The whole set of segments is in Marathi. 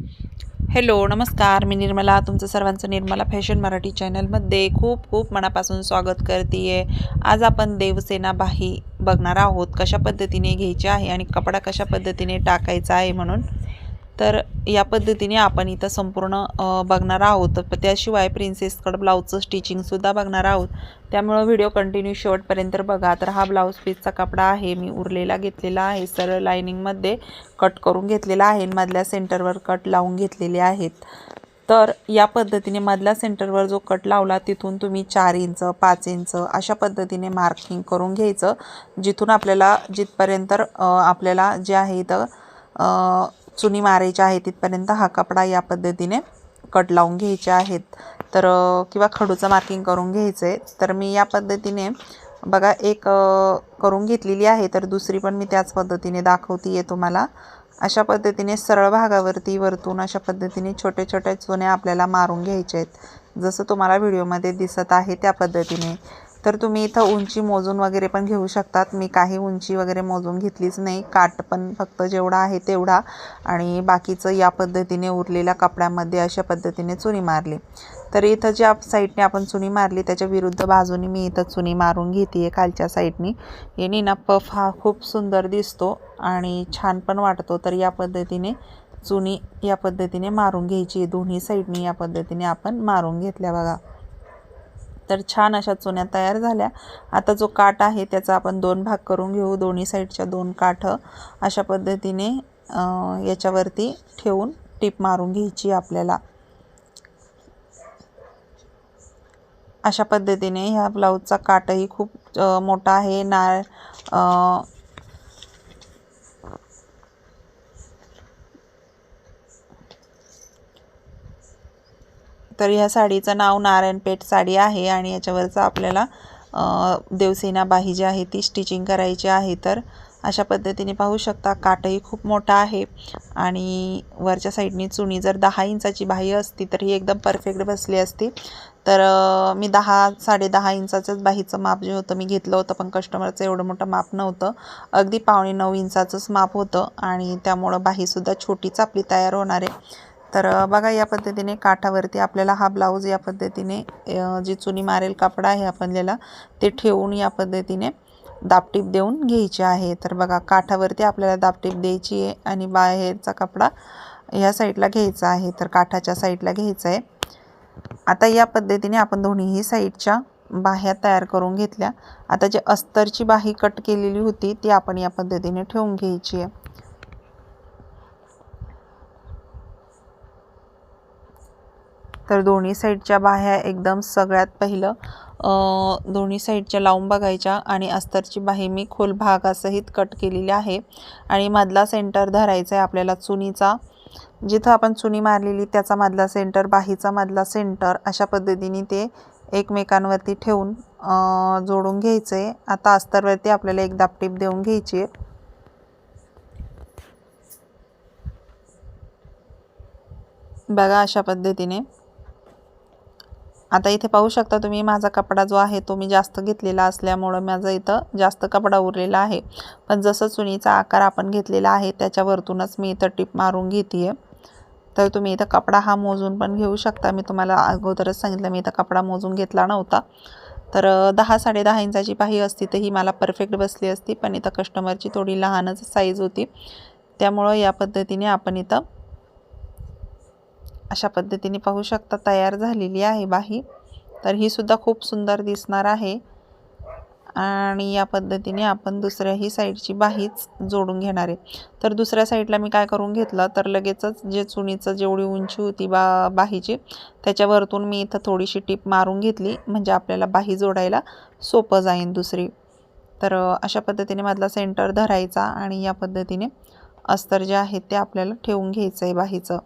हॅलो नमस्कार. मी निर्मला तुमचं सर्वांचं निर्मला फॅशन मराठी चॅनलमध्ये खूप खूप मनापासून स्वागत करते आहे आज आपण देवसेना बाही बघणार आहोत. कशा पद्धतीने घ्यायची आहे आणि कपडा कशा पद्धतीने टाकायचा आहे म्हणून. तर या पद्धतीने आपण इथं संपूर्ण बघणार आहोत. त्याशिवाय प्रिन्सेस कट ब्लाऊजचं स्टिचिंगसुद्धा बघणार आहोत. त्यामुळं व्हिडिओ कंटिन्यू शेवटपर्यंत बघा. तर हा ब्लाऊज पीसचा कपडा आहे. मी उरलेला घेतलेला आहे. सरळ लायनिंगमध्ये कट करून घेतलेला आहे आणि मधल्या सेंटरवर कट लावून घेतलेले आहेत. तर या पद्धतीने मधल्या सेंटरवर जो कट लावला तिथून तुम्ही चार इंच पाच इंच अशा पद्धतीने मार्किंग करून घ्यायचं. जिथून आपल्याला जिथपर्यंत आपल्याला जे आहे इथं चुनी मारायच्या आहे तिथपर्यंत हा कपडा या पद्धतीने कट लावून घ्यायचे आहेत. तर किंवा खडूचं मार्किंग करून घ्यायचं आहे तर मी या पद्धतीने बघा एक करून घेतलेली आहे. तर दुसरी पण मी त्याच पद्धतीने दाखवते आहे तुम्हाला. अशा पद्धतीने सरळ भागावरती वरतून अशा पद्धतीने छोटे छोटे चुन्या आपल्याला मारून घ्यायचे आहेत. जसं तुम्हाला व्हिडिओमध्ये दिसत आहे त्या पद्धतीने. तर तुम्ही इथं उंची मोजून वगैरे पण घेऊ शकतात. मी काही उंची वगैरे मोजून घेतलीच नाही. काठ पण फक्त जेवढा आहे तेवढा. आणि बाकीचं या पद्धतीने उरलेल्या कपड्यामध्ये अशा पद्धतीने चुनी मारली. तर इथं ज्या साईडने आपण चुनी मारली त्याच्या विरुद्ध बाजूने मी इथं चुनी मारून घेते आहे खालच्या साईडनी. याने ना पफ हा खूप सुंदर दिसतो आणि छान पण वाटतो. तर या पद्धतीने चुनी या पद्धतीने मारून घ्यायची. दोन्ही साईडनी या पद्धतीने आपण मारून घेतल्या बघा. तर छान अशा चुन्या तयार झाल्या. आता जो काठ आहे त्याचा आपण दोन भाग करून घेऊ. दोन्ही साईडच्या दोन काठ अशा पद्धतीने याच्यावरती ठेवून टीप मारून घ्यायची आपल्याला. अशा पद्धतीने ह्या ब्लाऊजचा काठही खूप मोठा आहे. ना तर ह्या साडीचं नाव नारायणपेठ साडी आहे आणि याच्यावरचं आपल्याला देवसेना बाही जी आहे ती स्टिचिंग करायची आहे. तर अशा पद्धतीने पाहू शकता काटही खूप मोठा आहे आणि वरच्या साईडनी चुनी जर दहा इंचाची बाही असती तर ही एकदम परफेक्ट बसली असती. तर मी दहा साडेदहा इंचाचंच बाहीचं माप जे होतं मी घेतलं होतं पण कस्टमरचं एवढं मोठं माप नव्हतं. अगदी पावणे नऊ इंचाचंच माप होतं आणि त्यामुळं बाहीसुद्धा छोटीच आपली तयार होणार आहे. तर बघा या पद्धतीने काठावरती आपल्याला हा ब्लाऊज या पद्धतीने जी चुनी मारेल कपडा आहे आपल्याला ते ठेवून या पद्धतीने दापटीप देऊन घ्यायची आहे. तर बघा काठावरती आपल्याला दापटीप द्यायची आहे आणि बाहेरचा कपडा ह्या साईडला घ्यायचा आहे. तर काठाच्या साईडला घ्यायचा आहे. आता या पद्धतीने आपण दोन्हीही साईडच्या बाह्या तयार करून घेतल्या. आता जे अस्तरची बाही कट केलेली होती ती आपण या पद्धतीने ठेवून घ्यायची आहे. तर दोन्ही साईडच्या बाह्या एकदम सगळ्यात पहिलं दोन्ही साईडच्या लावून बघायच्या आणि अस्तरची बाही मी खोल भागासहित कट केलेली आहे. आणि मधला सेंटर धरायचा आहे आपल्याला चुनीचा. जिथं आपण चुनी मारलेली त्याचा मधला सेंटर बाहीचा मधला सेंटर अशा पद्धतीने ते एकमेकांवरती ठेवून जोडून घ्यायचं. आहे आता अस्तरवरती आपल्याला एक दापटीप देऊन घ्यायची आहे. बघा अशा पद्धतीने. आता इथे पाहू शकता तुम्ही माझा कपडा जो आहे तो मी जास्त घेतलेला असल्यामुळं माझा इथं जास्त कपडा उरलेला आहे. पण जसं चुनीचा आकार आपण घेतलेला आहे त्याच्यावरतूनच मी इथं टिप मारून घेते आहे तर तुम्ही इथं कपडा हा मोजून पण घेऊ शकता. मी तुम्हाला अगोदरच सांगितलं मी इथं कपडा मोजून घेतला नव्हता. तर दहा साडेदहा इंचाची पाही असती तर ही मला परफेक्ट बसली असती पण इथं कस्टमरची थोडी लहानच साईज होती. त्यामुळं या पद्धतीने आपण इथं अशा पद्धतीने पाहू शकता तयार झालेली आहे बाही. तर ही सुद्धा खूप सुंदर दिसणार आहे. आणि या पद्धतीने आपण दुसऱ्याही साईडची बाहीच जोडून घेणार आहे. तर दुसऱ्या साईडला मी काय करून घेतलं तर लगेचच जे चुनीचं जेवढी उंची होती बा बाहीची त्याच्यावरतून मी इथं थोडीशी टीप मारून घेतली म्हणजे आपल्याला बाही जोडायला सोपं जाईन दुसरी. तर अशा पद्धतीने मधला सेंटर धरायचा आणि या पद्धतीने अस्तर जे आहे ते आपल्याला ठेवून घ्यायचं आहे बाहीचं.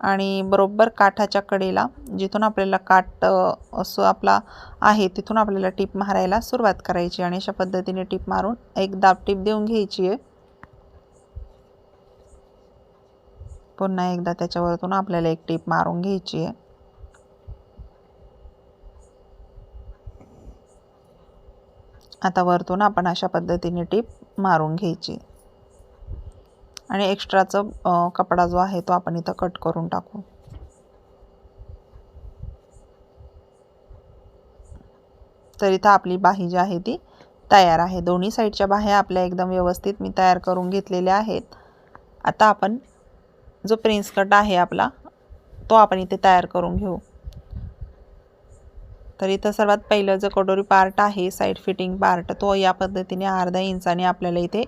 आणि बरोबर काठाच्या कडेला जिथून आपल्याला काठ असं आपला आहे तिथून आपल्याला टीप मारायला सुरुवात करायची आणि अशा पद्धतीने टीप मारून एक दाब टीप देऊन घ्यायची आहे. पुन्हा एकदा त्याच्यावरतून आपल्याला एक टीप मारून घ्यायची आहे. आता वरतून आपण अशा पद्धतीने टीप मारून घ्यायची. आणि एक्स्ट्राचं कपडा जो आहे तो आपण इथं कट करून टाकू. तर इथं आपली बाही जी आहे ती तयार आहे. दोन्ही साईडच्या बाह्या आपल्या एकदम व्यवस्थित मी तयार करून घेतलेल्या आहेत. आता आपण जो प्रिन्स कट आहे आपला तो आपण इथे तयार करून घेऊ. तर इथं सर्वात पहिलं जो कटोरी पार्ट आहे साईड फिटिंग पार्ट तो या पद्धतीने अर्धा इंचाने आपल्याला इथे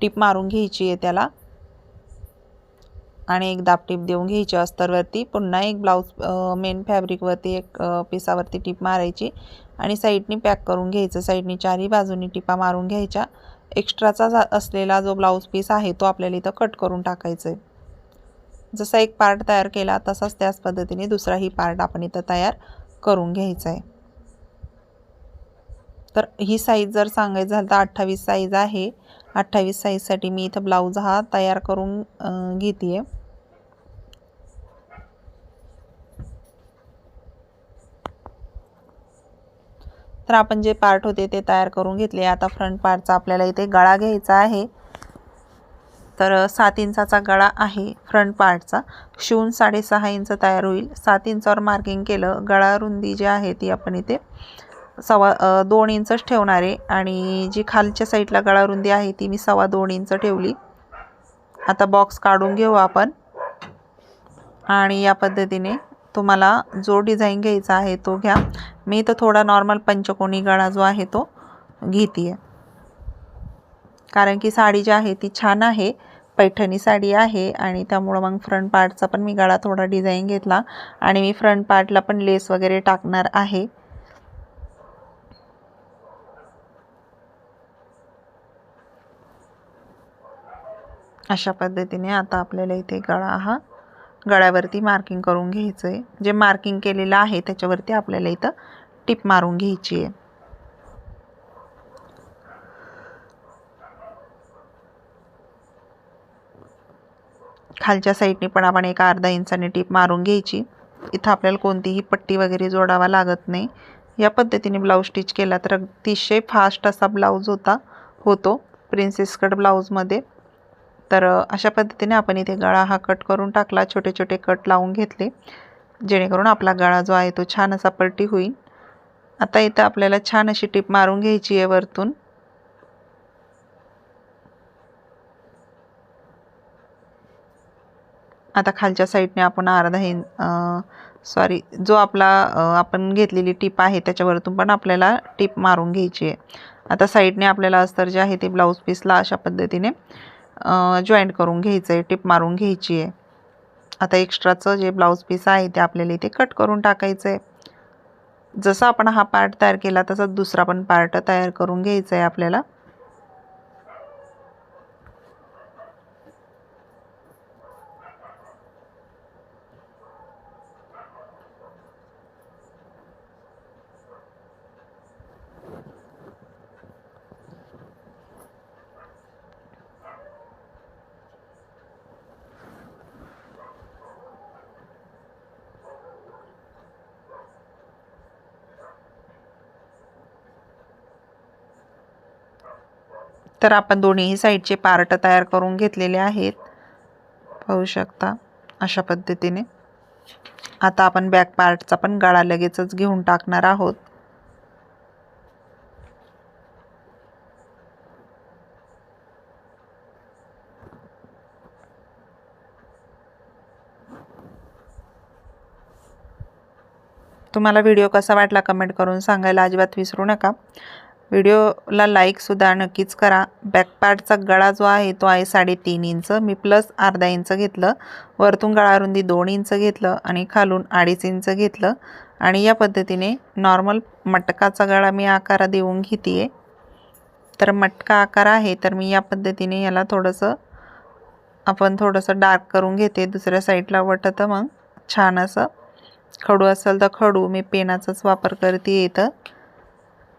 टीप मारून घ्यायची आहे त्याला. आणि एक दाब देऊन घ्यायची अस्तरवरती. पुन्हा एक ब्लाऊज मेन फॅब्रिकवरती एक पिसावरती टीप मारायची. आणि साईडनी पॅक करून घ्यायचं. साईडनी चारही बाजूनी टिपा मारून घ्यायच्या. एक्स्ट्राचा असलेला जो ब्लाऊज पीस आहे तो आपल्याला इथं कट करून टाकायचा आहे जसा एक पार्ट तयार केला तसाच त्याच पद्धतीने दुसराही पार्ट आपण इथं तयार करून घ्यायचा आहे तर ही साईज जर सांगायचं झालं तर अठ्ठावीस साईज आहे. अठ्ठावीस साईजसाठी मी इथं ब्लाऊज हा तयार करून घेते आहे तर आपण जे पार्ट होते ते तयार करून घेतले. आता फ्रंट पार्टचा आपल्याला इथे गळा घ्यायचा आहे. तर सात इंचाचा गळा आहे फ्रंट पार्टचा शिवून साडेसहा इंच तयार होईल. सात इंचावर मार्किंग केलं. गळा रुंदी जी आहे ती आपण इथे सवा दोन इंचच ठेवणार आहे आणि जी खालच्या साईडला गळा रुंदी आहे ती मी सवा दोन इंच ठेवली. आता बॉक्स काढून घेऊ आपण. आणि या पद्धतीने तुम्हाला जो डिझाईन घ्यायचा आहे तो घ्या. मी तर थोडा नॉर्मल पंचकोनी गळा जो आहे तो घेते आहे कारण की साडी जी आहे ती छान आहे पैठणी साडी आहे आणि त्यामुळं मग फ्रंट पार्टचा पण मी गळा थोडा डिझाईन घेतला. आणि मी फ्रंट पार्टला पण लेस वगैरे टाकणार आहे. अशा पद्धतीने आता आपल्याला इथे गळा हा गळ्यावरती मार्किंग करून घ्यायचं आहे जे मार्किंग केलेलं आहे त्याच्यावरती आपल्याला इथं टिप मारून घ्यायची आहे. खालच्या साईडने पण आपण एक अर्धा इंचाने टीप मारून घ्यायची. इथं आपल्याला कोणतीही पट्टी वगैरे जोडावा लागत नाही. या पद्धतीने ब्लाऊज स्टिच केला तर अतिशय फास्ट असा ब्लाऊज होता होतो. प्रिन्सेस कट ब्लाऊजमध्ये तर अशा पद्धतीने आपण इथे गळा हा कट करून टाकला. छोटे छोटे कट लावून घेतले जेणेकरून आपला गळा जो आहे तो छान असा पलटी होईल. आता इथं आपल्याला छान अशी टिप मारून घ्यायची आहे वरतून. आता खालच्या साईडने आपण अर्धा हिं सॉरी जो आपला आपण घेतलेली टीप आहे त्याच्यावरतून पण आपल्याला टीप मारून घ्यायची आहे. आता साईडने आपल्याला अस्तर जे आहे ते ब्लाऊज पीसला अशा पद्धतीने जॉईंट करून घ्यायचं आहे टिप मारून घ्यायची आहे आता एक्स्ट्राचं जे ब्लाऊज पीस आहे ते आपल्याला इथे कट करून टाकायचं आहे जसं आपण हा पार्ट तयार केला तसा दुसरा पण पार्ट तयार करून घ्यायचा आहे आपल्याला. तर आपण दोन्ही साईडचे पार्ट तयार करून घेतलेले आहेत. पाहू शकता अशा पद्धतीने. आता आपण बॅक पार्टचा पण गळा लगेचच घेऊन टाकणार आहोत. तुम्हाला व्हिडिओ कसा वाटला कमेंट करून सांगायला अजिबात विसरू नका. व्हिडिओला लाईकसुद्धा नक्कीच करा. बॅकपार्टचा गळा जो आहे तो आहे साडेतीन इंच. मी प्लस अर्धा इंच घेतलं. वरतून गळारुंदी दोन इंच घेतलं आणि खालून अडीच इंच घेतलं. आणि या पद्धतीने नॉर्मल मटकाचा गळा मी आकार देऊन घेते आहे तर मटका आकार आहे तर मी या पद्धतीने याला थोडंसं आपण थोडंसं डार्क करून घेते. दुसऱ्या साईडला वटतं मग छान असं. खडू असेल तर खडू मी पेनाचाच वापर करते इथं.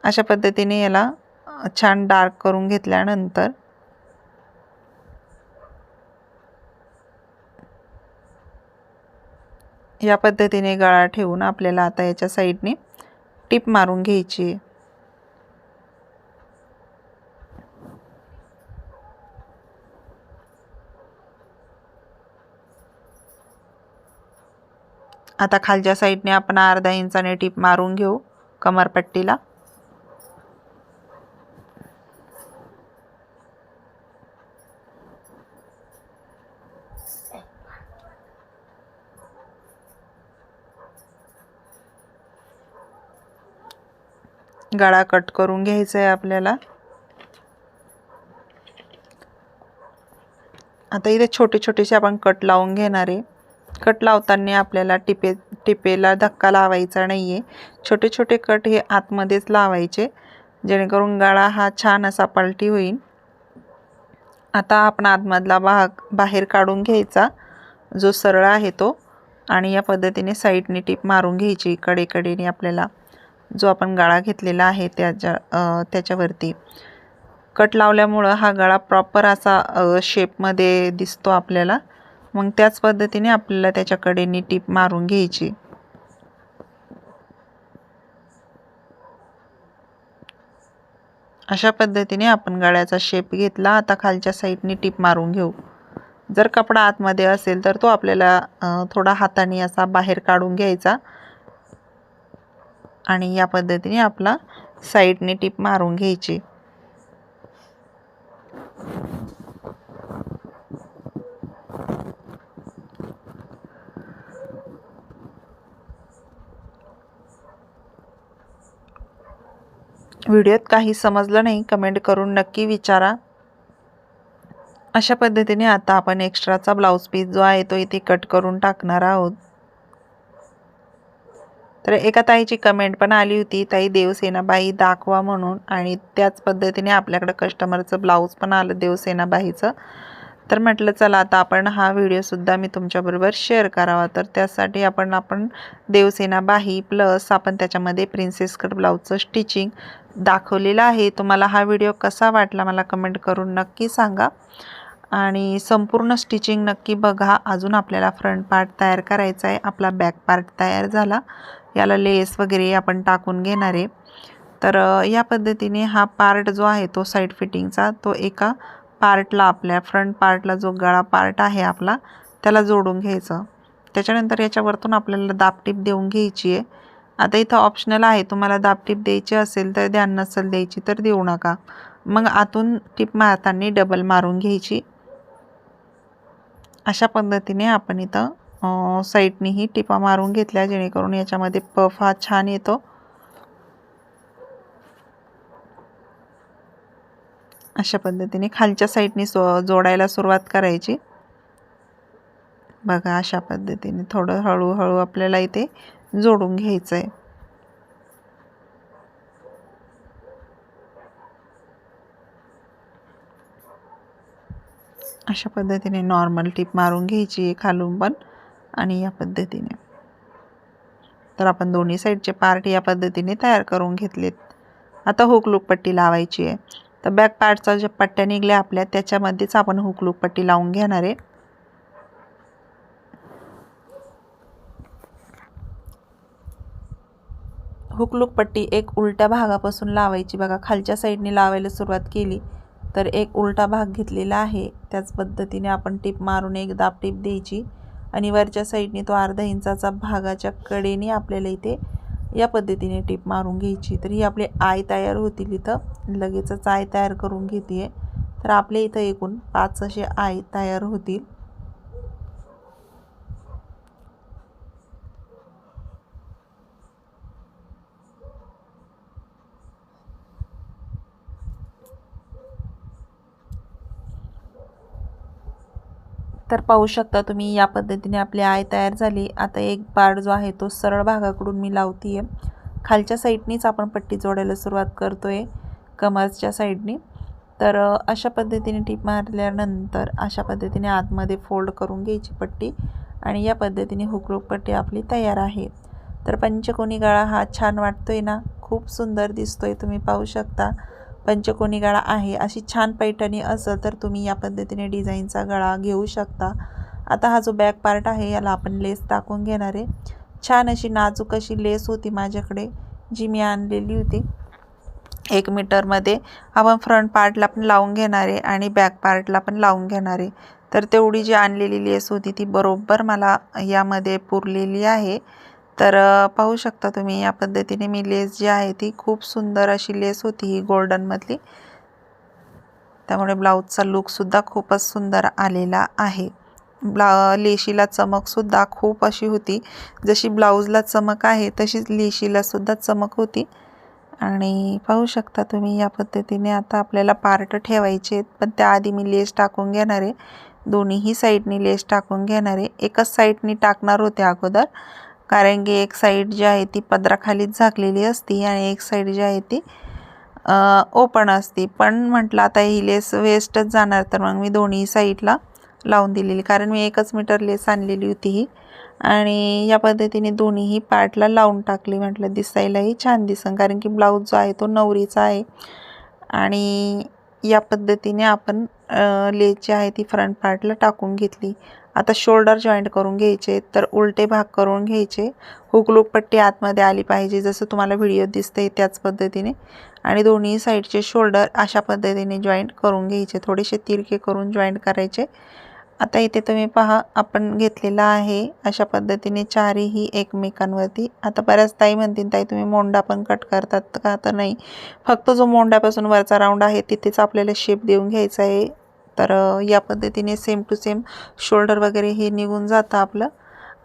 अशा पद्धतीने याला छान डार्क करून घेतल्यानंतर या पद्धतीने गळा ठेवून आपल्याला आता याच्या साईडने टिप मारून घ्यायची आहे. आता खालच्या साईडने आपण अर्धा इंचाने टीप मारून घेऊ कमरपट्टीला. गळा कट करून घ्यायचा आहे आपल्याला. आता इथे छोटे छोटेसे आपण कट लावून घेणार आहे. कट लावताना आपल्याला टिपे टिपेला धक्का लावायचा नाही आहे छोटे छोटे कट हे आतमध्येच लावायचे. जेणेकरून गळा हा छान असा पलटी होईल. आता आपण आतमधला भाग बाहेर काढून घ्यायचा. जो सरळ आहे तो. आणि या पद्धतीने साईडने टीप मारून घ्यायची कडेकडेने आपल्याला. जो आपण गळा घेतलेला आहे त्याच्या त्याच्यावरती. कट लावल्यामुळं हा गळा प्रॉपर असा शेपमध्ये दिसतो आपल्याला. मग त्याच पद्धतीने आपल्याला त्याच्या कडेने टीप मारून घ्यायची. अशा पद्धतीने आपण गळ्याचा शेप घेतला. आता खालच्या साईडने टीप मारून घेऊ. जर कपडा आतमध्ये असेल तर तो आपल्याला थोडा हाताने असा बाहेर काढून घ्यायचा. आणि या पद्धतीने आपला साईडने टीप मारून घ्यायची. व्हिडिओत काही समजलं नाही कमेंट करून नक्की विचारा. अशा पद्धतीने आता आपण एक्स्ट्राचा ब्लाऊज पीस जो आहे तो इथे कट करून टाकणार आहोत. तर एका ताईची कमेंट पण आली होती ताई देवसेनाबाई दाखवा म्हणून. आणि त्याच पद्धतीने आपल्याकडं कस्टमरचं ब्लाऊज पण आलं देवसेनाबाईचं. तर म्हटलं चला आता आपण हा व्हिडिओसुद्धा मी तुमच्याबरोबर शेअर करावा. तर त्यासाठी आपण आपण देवसेनाबाई प्लस आपण त्याच्यामध्ये प्रिन्सेस कट ब्लाऊजचं स्टिचिंग दाखवलेलं आहे. तुम्हाला हा व्हिडिओ कसा वाटला मला कमेंट करून नक्की सांगा. आणि संपूर्ण स्टिचिंग नक्की बघा. अजून आपल्याला फ्रंट पार्ट तयार करायचा आहे. आपला बॅक पार्ट तयार झाला. याला लेस वगैरे आपण टाकून घेणार आहे. तर या पद्धतीने हा पार्ट जो आहे तो साईड फिटिंगचा तो एका पार्टला आपल्या फ्रंट पार्टला जो गळा पार्ट आहे आपला त्याला जोडून घ्यायचं. त्याच्यानंतर याच्यावरतून आपल्याला दापटीप देऊन घ्यायची आहे. आता इथं ऑप्शनल आहे तुम्हाला दापटीप द्यायची असेल तर ध्यान नसेल द्यायची तर देऊ नका. मग आतून टीप मारताना डबल मारून घ्यायची. अशा पद्धतीने आपण इथं साईडनीही टिपा मारून घेतल्या जेणेकरून याच्यामध्ये पफ हा छान येतो. अशा पद्धतीने खालच्या साईडनी सो जोडायला सुरुवात करायची. बघा अशा पद्धतीने थोडं हळूहळू आपल्याला इथे जोडून घ्यायचं आहे अशा पद्धतीने नॉर्मल टिप मारून घ्यायची आहे खालून पण. आणि या पद्धतीने. तर आपण दोन्ही साईडचे पार्ट या पद्धतीने तयार करून घेतलेत. आता हुकलूक पट्टी लावायची आहे. तर बॅक पार्टचा ज्या पट्ट्या निघल्या आपल्या त्याच्यामध्येच आपण हुकलूक पट्टी लावून घेणार आहे. हुकलूक पट्टी एक उलट्या भागापासून लावायची. बघा खालच्या साईडने लावायला सुरुवात केली तर एक उलटा भाग घेतलेला आहे. त्याच पद्धतीने आपण टीप मारून एक दाब टीप द्यायची. आणि वरच्या साईडने तो अर्धा इंचाचा भागाच्या कडेने आपल्याला इथे या पद्धतीने टीप मारून घ्यायची. तर ही आपली आय तयार होतील इथं. लगेचच आय तयार करून घेते. तर आपल्या इथं एकूण पाच असे आय तयार होतील. तर पाहू शकता तुम्ही या पद्धतीने आपली आय तयार झाली. आता एक पार्ट जो आहे तो सरळ भागाकडून मी लावते आहे खालच्या साईडनीच आपण पट्टी जोडायला सुरुवात करतो आहे कमरच्या साईडनी. तर अशा पद्धतीने टीप मारल्यानंतर अशा पद्धतीने आतमध्ये फोल्ड करून घ्यायची पट्टी आणि या पद्धतीने हुकरूप पट्टी आपली तयार आहे. तर पंचकोनी गळा हा छान वाटतोय ना? खूप सुंदर दिसतोय तुम्ही पाहू शकता. पंचकोनी गळा आहे. अशी छान पैठणी असेल तर तुम्ही या पद्धतीने डिझाईनचा गळा घेऊ शकता. आता हा जो बॅक पार्ट आहे याला आपण लेस टाकून घेणार आहे. छान अशी नाजूक अशी लेस होती माझ्याकडे जी मी आणलेली होती. एक मीटरमध्ये आपण फ्रंट पार्टला पण लावून घेणार आहे आणि बॅक पार्टला पण लावून घेणार आहे. तर तेवढी जी आणलेली लेस होती ती बरोबर मला यामध्ये पुरलेली आहे. तर पाहू शकता तुम्ही या पद्धतीने मी लेस जी आहे ती खूप सुंदर अशी लेस होती ही गोल्डनमधली त्यामुळे ब्लाऊजचा लुकसुद्धा खूपच सुंदर आलेला आहे. ब्ला लेशीला चमकसुद्धा खूप अशी होती. जशी ब्लाऊजला चमक आहे तशीच लेशीलासुद्धा चमक होती. आणि पाहू शकता तुम्ही या पद्धतीने आता आपल्याला पार्ट ठेवायचे आहेत. पण त्याआधी मी लेस टाकून घेणार आहे. दोन्हीही साईडनी लेस टाकून घेणार आहे. एकच साईडनी टाकणार होते अगोदर. कारण की एक साईड जी आहे ती पदराखालीच झाकलेली असती आणि एक साईड जी आहे ती ओपन असती. पण म्हटलं आता ही लेस वेस्टच जाणार तर मग मी दोन्ही साईडला लावून दिलेली. कारण मी एकच मीटर लेस आणलेली होती ही. आणि या पद्धतीने दोन्हीही पार्टला लावून टाकली म्हटलं दिसायलाही छान दिसन. कारण की ब्लाऊज जो आहे तो नवरीचा आहे. आणि या पद्धतीने आपण लेस जी आहे ती फ्रंट पार्टला टाकून घेतली. आता शोल्डर जॉईंट करून घ्यायचे तर उलटे भाग करून घ्यायचे. हुकलूक पट्टी आतमध्ये आली पाहिजे जसं तुम्हाला व्हिडिओ दिसते त्याच पद्धतीने. आणि दोन्ही साईडचे शोल्डर अशा पद्धतीने जॉईंट करून घ्यायचे. थोडेसे तिरके करून जॉईंट करायचे. आता इथे तुम्ही पहा आपण घेतलेला आहे. अशा पद्धतीने चारही एकमेकांवरती. आता बऱ्याच ताई म्हणतील ताई तुम्ही मोंडा पण कट करतात का? तर नाही. फक्त जो मोंड्यापासून वरचा राऊंड आहे तिथेच आपल्याला शेप देऊन घ्यायचा आहे. तर या पद्धतीने सेम टू सेम शोल्डर वगैरे हे निघून जातं आपलं.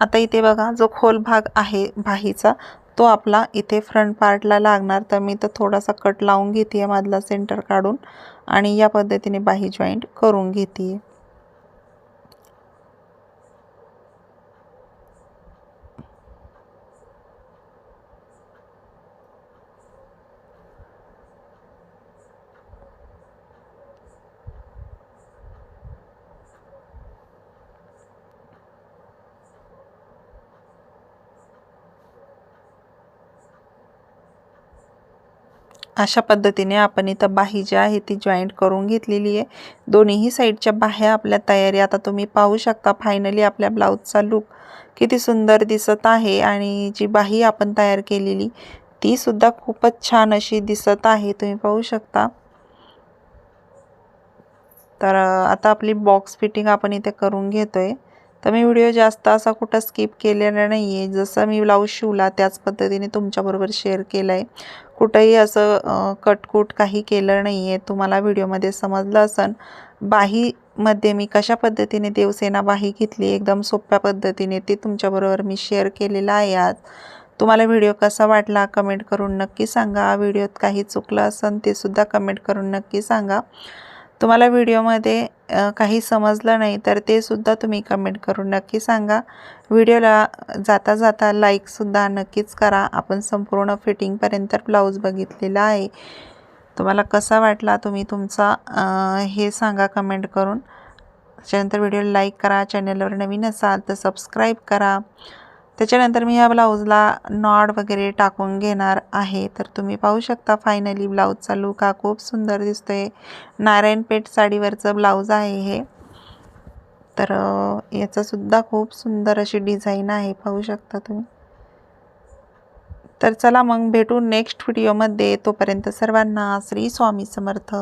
आता इथे बघा जो खोल भाग आहे बाहीचा तो आपला इथे फ्रंट पार्टला लागणार. तर मी तर थोडासा कट लावून घेते आहे मधला सेंटर काढून आणि या पद्धतीने बाही जॉईंट करून घेते अशा पद्धतीने आपण इथं बाही जी आहे ती जॉईंट करून घेतलेली आहे. दोन्हीही साईडच्या बाह्या आपल्या तयारी आता तुम्ही पाहू शकता. फायनली आपल्या ब्लाऊजचा लुक किती सुंदर दिसत आहे आणि जी बाही आपण तयार केलेली ती सुद्धा खूपच छान अशी दिसत आहे. तुम्ही पाहू शकता. तर आता आपली बॉक्स फिटिंग आपण इथे करून घेतोय. तर मी व्हिडिओ जास्त असा कुठं स्किप केलेला नाही आहे जसं मी ब्लाऊज शिवला त्याच पद्धतीने तुमच्याबरोबर शेअर केलं आहे कुठंही असं कटकूट काही केलं नाही आहे तुम्हाला व्हिडिओमध्ये समजलं असन बाहीमध्ये मी कशा पद्धतीने देवसेना बाही घेतली एकदम सोप्या पद्धतीने ते तुमच्याबरोबर मी शेअर केलेलं आहे आज. तुम्हाला व्हिडिओ कसा वाटला कमेंट करून नक्की सांगा. व्हिडिओत काही चुकलं असन ते सुद्धा कमेंट करून नक्की सांगा. तुम्हाला व्हिडिओमध्ये काही समजलं नाही तर ते सुद्धा तुम्ही कमेंट करून नक्की सांगा. व्हिडिओला जाता जाता लाईकसुद्धा नक्कीच करा. आपण संपूर्ण फिटिंगपर्यंत ब्लाऊज बघितलेला आहे. तुम्हाला कसा वाटला तुम्ही तुमचा हे सांगा कमेंट करून. त्याच्यानंतर व्हिडिओला लाईक करा. चॅनलवर नवीन असाल तर सबस्क्राईब करा. त्याच्यानंतर मी ह्या ब्लाऊजला नॉड वगैरे टाकून घेणार आहे. तर तुम्ही पाहू शकता फायनली ब्लाऊजचा लुक हा खूप सुंदर दिसतोय. नारायणपेठ साडीवरचं ब्लाऊज आहे हे. तर याचंसुद्धा खूप सुंदर अशी डिझाईन आहे पाहू शकता तुम्ही. तर चला मग भेटू नेक्स्ट व्हिडिओमध्ये तोपर्यंत सर्वांना श्री स्वामी समर्थ.